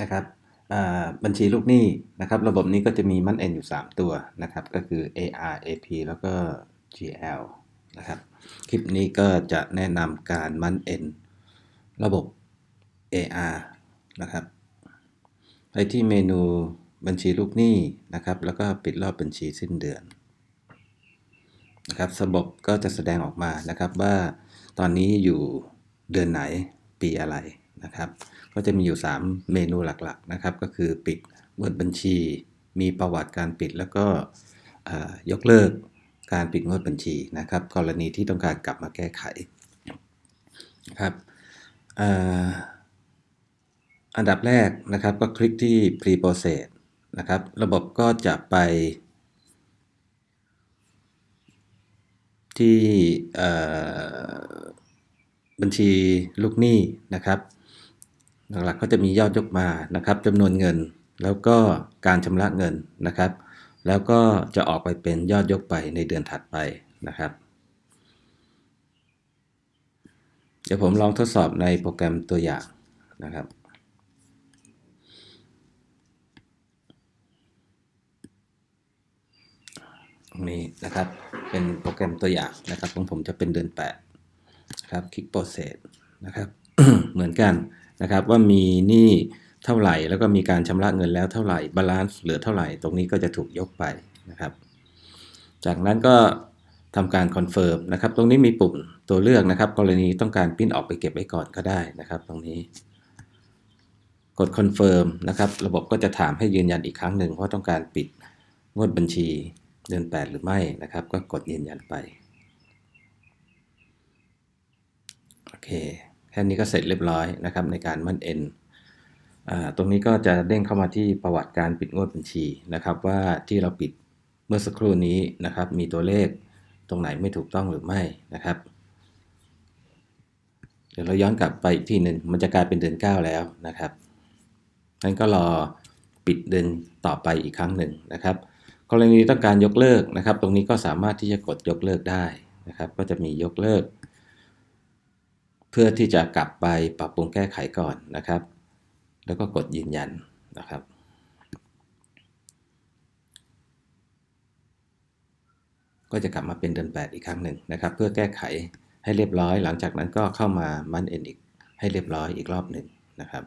นะครับบัญชีลูกหนี้นะครับ ระบบนี้ก็จะมีมันเอ็นอยู่ 3 ตัวนะครับ ก็คือ AR AP แล้วก็ GL นะครับ คลิปนี้ก็จะแนะนำการมันเอ็นระบบ AR นะครับ ไปที่เมนูบัญชีลูกหนี้นะครับ แล้วก็ปิดรอบบัญชีสิ้นเดือนนะครับระบบก็จะแสดงออกมานะครับว่าตอนนี้อยู่เดือนไหนปีอะไร นะครับก็จะมีอยู่ 3 เมนูหลักๆนะครับก็คือปิดงวดบัญชี มีประวัติการปิดแล้วก็ยกเลิกการปิดงวดบัญชีนะครับ กรณีที่ต้องการกลับมาแก้ไขนะครับอันดับแรกนะครับก็คลิกที่ pre process นะครับ ระบบก็จะไป ที่บัญชีลูกหนี้นะครับ หลักๆก็จะมียอดยกมานะครับจำนวนเงิน แล้วก็การชำระเงินนะครับ แล้วก็จะออกไปเป็นยอดยกไปในเดือนถัดไปนะครับ เดี๋ยวผมลองทดสอบในโปรแกรมตัวอย่างนะครับตรงนี้นะครับเป็นโปรแกรมตัวอย่างนะครับของผมจะเป็นเดือน8นะครับคลิกโปรเซสนะครับ เหมือนกันนะครับว่ามีหนี้เท่าไหร่ แล้วก็มีการชำระเงินแล้วเท่าไหร่บาลานซ์เหลือเท่าไหร่ ตรงนี้ก็จะถูกยกไปนะครับ จากนั้นก็ทำการคอนเฟิร์มนะครับ ตรงนี้มีปุ่มตัวเลือกนะครับ กรณีต้องการพิมพ์ออกไปเก็บไว้ก่อนก็ได้นะครับ ตรงนี้ กดคอนเฟิร์มนะครับ ระบบก็จะถามให้ยืนยันอีกครั้งหนึ่งว่าต้องการปิดงวดบัญชีเดือน 8 หรือไม่นะครับ ก็กดยืนยันไป โอเค ค่นี้ก็เสร็จเรียบร้อยนะครับในการมั่นเอ็นตรงนี้ก็จะเด้งเข้ามาที่ประวัติการปิดงวดบัญชีนะครับว่าที่เราปิดเมื่อสักครู่นี้นะครับมีตัวเลขตรงไหนไม่ถูกต้องหรือไม่นะครับ เดี๋ยวเราย้อนกลับไปอีกที่หนึ่งมันจะกลายเป็นเดือน 9 แล้วนะครับงั้นก็รอปิดเดือนต่อไปอีกครั้งหนึ่งนะครับกรณีต้องการยกเลิกนะครับ ตรงนี้ก็สามารถที่จะกดยกเลิกได้นะครับ ก็จะมียกเลิก พื่อที่จะกลับไปปรับปรุงแก้ไขก่อนนะครับ แล้วก็กดยืนยันนะครับ ก็จะกลับมาเป็นเดือน 8 อีกครั้งหนึ่งนะครับ เพื่อแก้ไขให้เรียบร้อย หลังจากนั้นก็เข้ามามันเอ็นอีกให้เรียบร้อยอีกรอบหนึ่งนะครับ